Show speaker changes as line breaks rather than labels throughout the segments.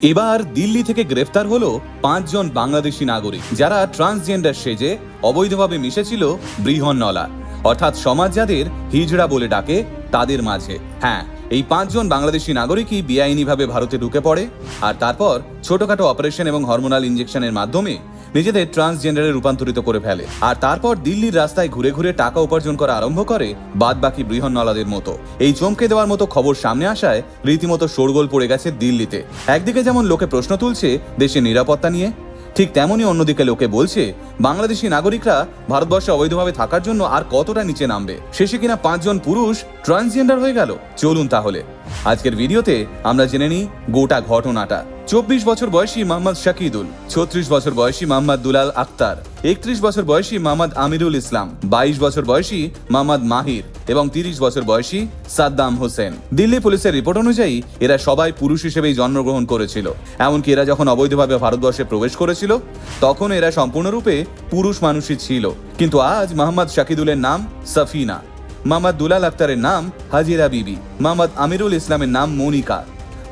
এবার দিল্লি থেকে গ্রেফতার হলো পাঁচজন বাংলাদেশি নাগরিক, যারা ট্রান্সজেন্ডার সেজে অবৈধভাবে মিশেছিল বৃহন্নলা অর্থাৎ সমাজ যাদের হিজড়া বলে ডাকে তাদের মাঝে। হ্যাঁ এই পাঁচজন বাংলাদেশি নাগরিকই বেআইনিভাবে ভারতে ঢুকে পড়ে, আর তারপর ছোটখাটো অপারেশন এবং হরমোনাল ইঞ্জেকশনের মাধ্যমে নিজেদের ট্রান্সজেন্ডারে রূপান্তরিত করে ফেলে। আর তারপর দিল্লির রাস্তায় ঘুরে ঘুরে টাকা উপার্জন করা আরম্ভ করে বাদ বাকি বৃহন্নলাদের মতো। এই চমকে দেওয়ার মতো খবর সামনে আসায় রীতিমতো শোরগোল পড়ে গেছে দিল্লিতে। একদিকে যেমন লোকে প্রশ্ন তুলছে দেশের নিরাপত্তা নিয়ে ঠিক তেমনই অন্যদিকে লোকে বলছে, বাংলাদেশি নাগরিকরা ভারতবর্ষে অবৈধভাবে থাকার জন্য আর কতটা নিচে নামবে? শেষে কিনা পাঁচজন পুরুষ ট্রান্সজেন্ডার হয়ে গেল? চলুন তাহলে। আজকের ভিডিওতে আমরা জেনে নিই গোটা ঘটনাটা। চব্বিশ বছর বয়সী মোহাম্মদ শাকিদুল, ছত্রিশ বছর বয়সী মোহাম্মদ দুলাল আক্তার, একত্রিশ বছর বয়সী মোহাম্মদ আমিরুল ইসলাম, বাইশ বছর বয়সী মোহাম্মদ মাহির এবং তিরিশ বছর বয়সী সাদ্দাম হোসেন। দিল্লি পুলিশের রিপোর্ট অনুযায়ী, এরা সবাই পুরুষ হিসেবেই জন্মগ্রহণ করেছিল। এমনকি এরা যখন অবৈধভাবে ভারতবর্ষে প্রবেশ করেছিল, তখন এরা সম্পূর্ণরূপে পুরুষ মানুষই ছিল। কিন্তু আজ মোহাম্মদ শাকিদুলের নাম সাফিনা, মোহাম্মদ দুলাল আক্তারের নাম হাজিরা বিবি, মোহাম্মদ আমিরুল ইসলামের নাম মনিকা,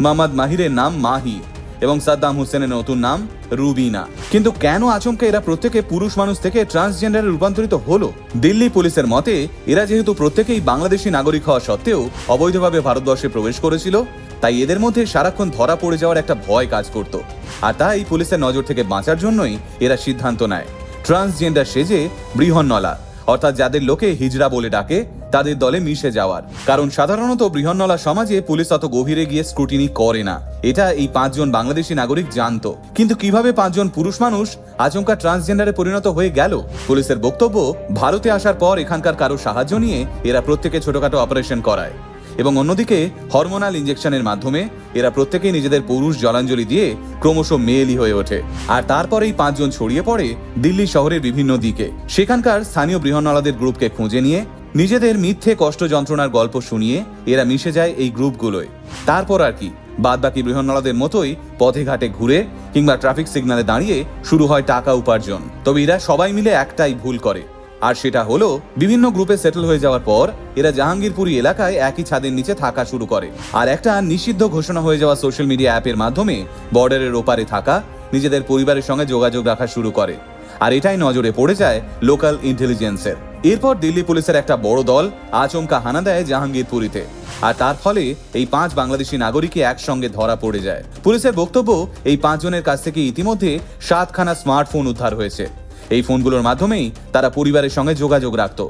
মোহাম্মদ মাহিরের নাম মাহি। এবং সাদ্দাম হোসেনের নতুন নাম রুবিনা। কিন্তু কেন আচমকা এরা প্রত্যেকে পুরুষ মানুষ থেকে ট্রান্সজেন্ডারে রূপান্তরিত হলো? দিল্লি পুলিশের মতে, এরা যেহেতু প্রত্যেকেই বাংলাদেশি নাগরিক হওয়া সত্ত্বেও অবৈধভাবে ভারতবর্ষে প্রবেশ করেছিল, তাই এদের মধ্যে সারাক্ষণ ধরা পড়ে যাওয়ার একটা ভয় কাজ করত। আর তাই পুলিশের নজর থেকে বাঁচার জন্যই এরা সিদ্ধান্ত নেয়। ট্রান্সজেন্ডার সেজে বৃহন্নলা। অর্থাৎ যাদের লোকে হিজড়া বলে ডাকে, তাদের দলে মিশে যাওয়ার। কারণ সাধারণত বৃহন্নলা সমাজে পুলিশ অত গভীরে গিয়ে স্ক্রুটিনি করে না। এটা এই পাঁচজন বাংলাদেশি নাগরিক জানত। কিন্তু কীভাবে পাঁচজন পুরুষ মানুষ আচমকা ট্রান্সজেন্ডারে পরিণত হয়ে গেল? পুলিশের বক্তব্য, ভারতে আসার পর এখানকার কারও সাহায্য নিয়ে এরা প্রত্যেকে ছোটখাটো অপারেশন করায়। এবং অন্যদিকে হরমোনাল ইঞ্জেকশনের মাধ্যমে এরা প্রত্যেকেই নিজেদের পুরুষ জলাঞ্জলি দিয়ে ক্রমশ মেয়েলি হয়ে ওঠে। আর তারপরেই পাঁচজন ছড়িয়ে পড়ে দিল্লি শহরের বিভিন্ন দিকে। সেখানকার স্থানীয় বৃহন্নলাদের গ্রুপকে খুঁজে নিয়ে নিজেদের মিথ্যে কষ্ট যন্ত্রণার গল্প শুনিয়ে এরা মিশে যায় এই গ্রুপগুলোয়। তারপর আর কি বাদ বাকি বৃহন্নলাদের মতোই পথে ঘাটে ঘুরে কিংবা ট্রাফিক সিগনালে দাঁড়িয়ে শুরু হয় টাকা উপার্জন। তবে এরা সবাই মিলে একটাই ভুল করে। আর সেটা হলো, বিভিন্ন গ্রুপে সেটেল হয়ে যাওয়ার পর, এরা জাহাঙ্গীরপুরি এলাকায় একই ছাদের নিচে থাকা শুরু করে। আর একটা নিষিদ্ধ ঘোষণা হয়ে যাওয়া সোশ্যাল মিডিয়া অ্যাপের মাধ্যমে বর্ডারের ওপারে থাকা নিজেদের পরিবারের সঙ্গে যোগাযোগ রাখা শুরু করে। আর এটাই নজরে পড়ে যায় লোকাল ইন্টেলিজেন্সের এরপর দিল্লি পুলিশের একটা বড় দল আচমকা হানা দেয় জাহাঙ্গীরপুরীতে। আর তার ফলে এই পাঁচ বাংলাদেশি নাগরিকই একসঙ্গে ধরা পড়ে যায়। পুলিশের বক্তব্য, এই পাঁচজনের কাছ থেকে ইতিমধ্যে সাতখানা স্মার্টফোন উদ্ধার হয়েছে। এই ফোনগুলোর মাধ্যমেই তারা পরিবারের সঙ্গে যোগাযোগ রাখত।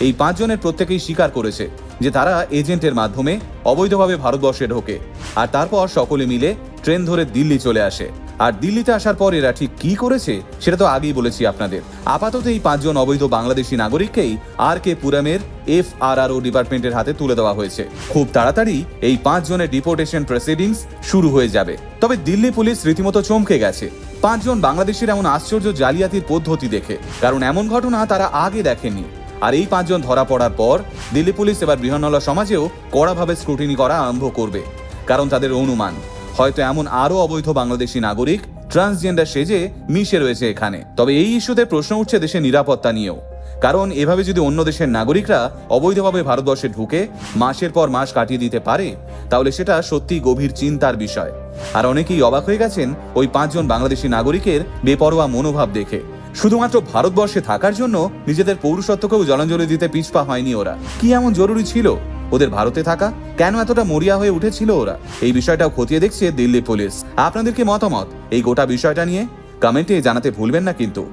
এই পাঁচজনের প্রত্যেকেই স্বীকার করেছে যে তারা এজেন্টের মাধ্যমে অবৈধভাবে ভারতবর্ষে ঢোকে। আর তারপর সকলে মিলে ট্রেন ধরে দিল্লি চলে আসে। আর দিল্লিতে আসার পর এরা ঠিক কি করেছে, সেটা তো আগেই বলেছি আপনাদের। আপাতত এই পাঁচজন অবৈধ বাংলাদেশি নাগরিককেই আর কে পুরামের এফ আর আর ও ডিপার্টমেন্টের হাতে তুলে দেওয়া হয়েছে। খুব তাড়াতাড়ি এই পাঁচজনের ডিপোর্টেশন প্রসিডিংস শুরু হয়ে যাবে। তবে দিল্লি পুলিশ রীতিমতো চমকে গেছে। পাঁচজন বাংলাদেশের এমন আশ্চর্য জালিয়াতির পদ্ধতি দেখে, কারণ এমন ঘটনা তারা আগে দেখেনি আর এই পাঁচজন ধরা পড়ার পর দিল্লি পুলিশ এবার বৃহন্নলা সমাজেও কড়াভাবে স্ক্রুটিনি করা আরম্ভ করবে, কারণ তাদের অনুমান। হয়তো এমন আরও অবৈধ বাংলাদেশি নাগরিক ট্রান্সজেন্ডার সেজে মিশে রয়েছে এখানে। তবে এই ইস্যুতে প্রশ্ন উঠছে দেশের নিরাপত্তা নিয়েও। কারণ এভাবে যদি অন্য দেশের নাগরিকরা অবৈধভাবে ভারতবর্ষে ঢুকে মাসের পর মাস কাটিয়ে দিতে পারে, তাহলে সেটা সত্যি গভীর চিন্তার বিষয়। আর অনেকেই অবাক হয়ে গেছেন ওই পাঁচজন বাংলাদেশি নাগরিকের বেপরোয়া মনোভাব দেখে। শুধুমাত্র ভারতবর্ষে থাকার জন্য নিজেদের পৌরসত্বকেও জলাঞ্জলি দিতে পিছপা হয়নি ওরা। কি এমন জরুরি ছিল? ওদের ভারতে থাকা? কেন এতটা মরিয়া হয়ে উঠেছিল ওরা? এই বিষয়টাও খতিয়ে দেখছে দিল্লি পুলিশ। আপনাদেরকে মতামত? এই গোটা বিষয়টা নিয়ে কমেন্টে জানাতে ভুলবেন না কিন্তু।